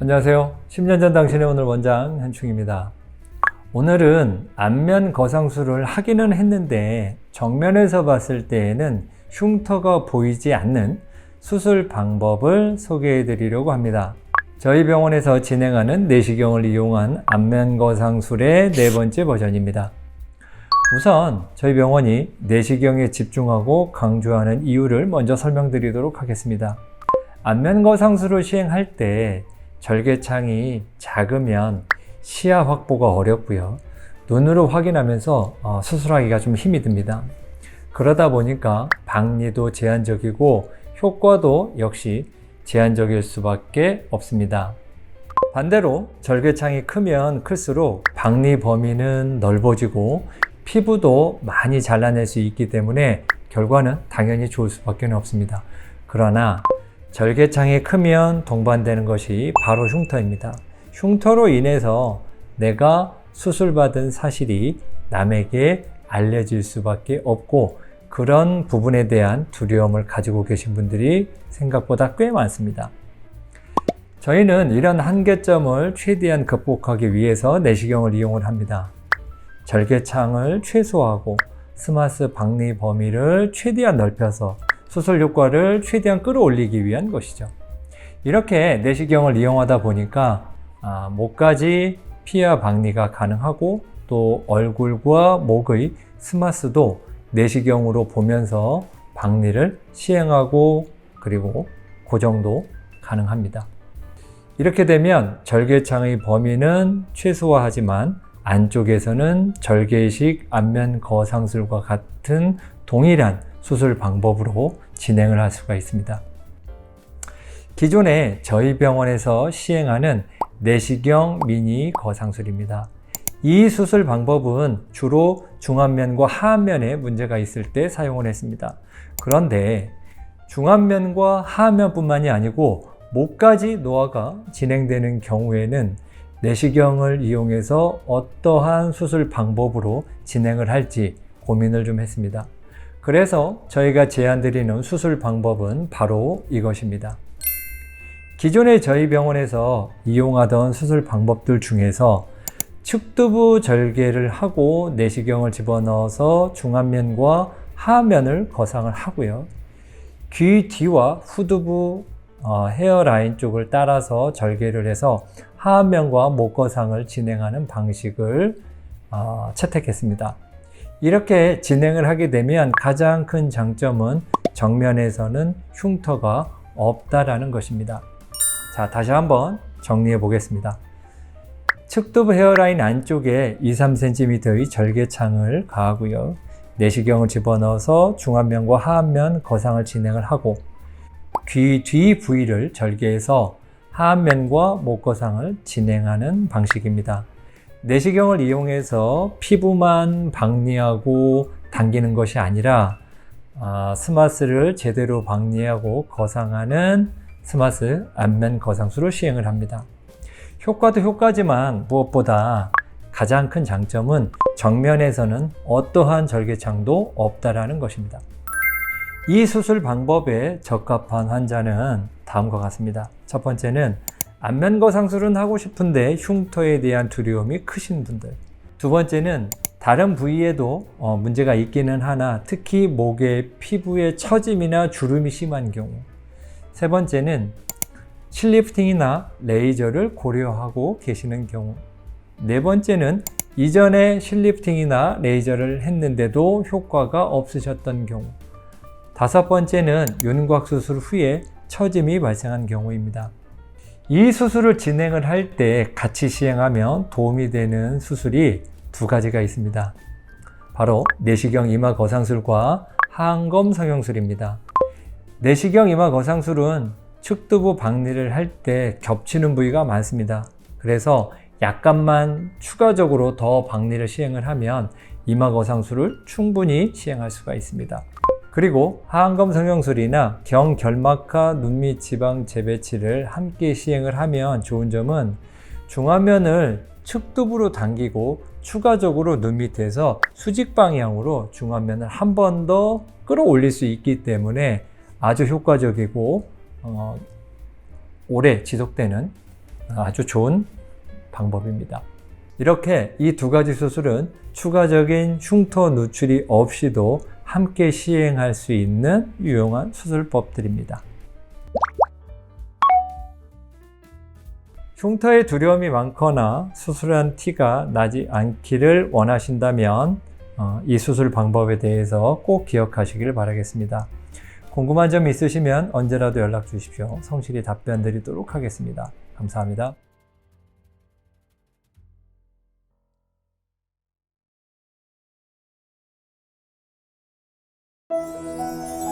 안녕하세요. 10년 전 당신의 오늘 원장 한충입니다. 오늘은 안면 거상술을 하기는 했는데 정면에서 봤을 때에는 흉터가 보이지 않는 수술 방법을 소개해 드리려고 합니다. 저희 병원에서 진행하는 내시경을 이용한 안면 거상술의 네 번째 버전입니다. 우선 저희 병원이 내시경에 집중하고 강조하는 이유를 먼저 설명드리도록 하겠습니다. 안면 거상술을 시행할 때 절개창이 작으면 시야 확보가 어렵고요. 눈으로 확인하면서 어, 수술하기가 좀 힘이 듭니다. 그러다 보니까 박리도 제한적이고 효과도 역시 제한적일 수밖에 없습니다. 반대로 절개창이 크면 클수록 박리 범위는 넓어지고 피부도 많이 잘라낼 수 있기 때문에 결과는 당연히 좋을 수밖에 없습니다. 그러나 절개창이 크면 동반되는 것이 바로 흉터입니다. 흉터로 인해서 내가 수술받은 사실이 남에게 알려질 수밖에 없고 그런 부분에 대한 두려움을 가지고 계신 분들이 생각보다 꽤 많습니다. 저희는 이런 한계점을 최대한 극복하기 위해서 내시경을 이용을 합니다. 절개창을 최소화하고 스마스 박리 범위를 최대한 넓혀서 수술 효과를 최대한 끌어올리기 위한 것이죠. 이렇게 내시경을 이용하다 보니까 아, 목까지 피하 박리가 가능하고 또 얼굴과 목의 스마스도 내시경으로 보면서 박리를 시행하고 그리고 고정도 가능합니다. 이렇게 되면 절개창의 범위는 최소화하지만 안쪽에서는 절개식 안면 거상술과 같은 동일한 수술 방법으로 진행을 할 수가 있습니다. 기존에 저희 병원에서 시행하는 내시경 미니 거상술입니다. 이 수술 방법은 주로 중안면과 하안면에 문제가 있을 때 사용을 했습니다. 그런데 중안면과 하안면뿐만이 아니고 목까지 노화가 진행되는 경우에는 내시경을 이용해서 어떠한 수술 방법으로 진행을 할지 고민을 좀 했습니다. 그래서 저희가 제안드리는 수술 방법은 바로 이것입니다. 기존에 저희 병원에서 이용하던 수술 방법들 중에서 측두부 절개를 하고 내시경을 집어넣어서 중안면과 하안면을 거상을 하고요. 귀 뒤와 후두부 어, 헤어라인 쪽을 따라서 절개를 해서 하안면과 목거상을 진행하는 방식을 어, 채택했습니다. 이렇게 진행을 하게 되면 가장 큰 장점은 정면에서는 흉터가 없다라는 것입니다. 자, 다시 한번 정리해 보겠습니다. 측두부 헤어라인 안쪽에 2, 3cm의 절개창을 가하고요. 내시경을 집어넣어서 중안면과 하안면 거상을 진행을 하고 귀 뒤 부위를 절개해서 하안면과 목거상을 진행하는 방식입니다. 내시경을 이용해서 피부만 박리하고 당기는 것이 아니라 아, 스마스를 제대로 박리하고 거상하는 스마스 안면 거상술을 시행을 합니다. 효과도 효과지만 무엇보다 가장 큰 장점은 정면에서는 어떠한 절개창도 없다라는 것입니다. 이 수술 방법에 적합한 환자는 다음과 같습니다. 첫 번째는 안면 거상술은 하고 싶은데 흉터에 대한 두려움이 크신 분들. 두 번째는 다른 부위에도 어, 문제가 있기는 하나 특히 목의 피부에 처짐이나 주름이 심한 경우. 세 번째는 실리프팅이나 레이저를 고려하고 계시는 경우. 네 번째는 이전에 실리프팅이나 레이저를 했는데도 효과가 없으셨던 경우. 다섯 번째는 윤곽 수술 후에 처짐이 발생한 경우입니다. 이 수술을 진행을 할 때 같이 시행하면 도움이 되는 수술이 두 가지가 있습니다. 바로 내시경 이마 거상술과 하안검 성형술입니다. 내시경 이마 거상술은 측두부 박리를 할 때 겹치는 부위가 많습니다. 그래서 약간만 추가적으로 더 박리를 시행을 하면 이마 거상술을 충분히 시행할 수가 있습니다. 그리고 하안검 성형술이나 경결막하 눈밑 지방 재배치를 함께 시행을 하면 좋은 점은 중안면을 측두부로 당기고 추가적으로 눈 밑에서 수직 방향으로 중안면을 한 번 더 끌어올릴 수 있기 때문에 아주 효과적이고 어, 오래 지속되는 아주 좋은 방법입니다. 이렇게 이 두 가지 수술은 추가적인 흉터 누출이 없이도 함께 시행할 수 있는 유용한 수술법들입니다. 흉터에 두려움이 많거나 수술한 티가 나지 않기를 원하신다면 어, 이 수술 방법에 대해서 꼭 기억하시길 바라겠습니다. 궁금한 점 있으시면 언제라도 연락 주십시오. 성실히 답변 드리도록 하겠습니다. 감사합니다. Música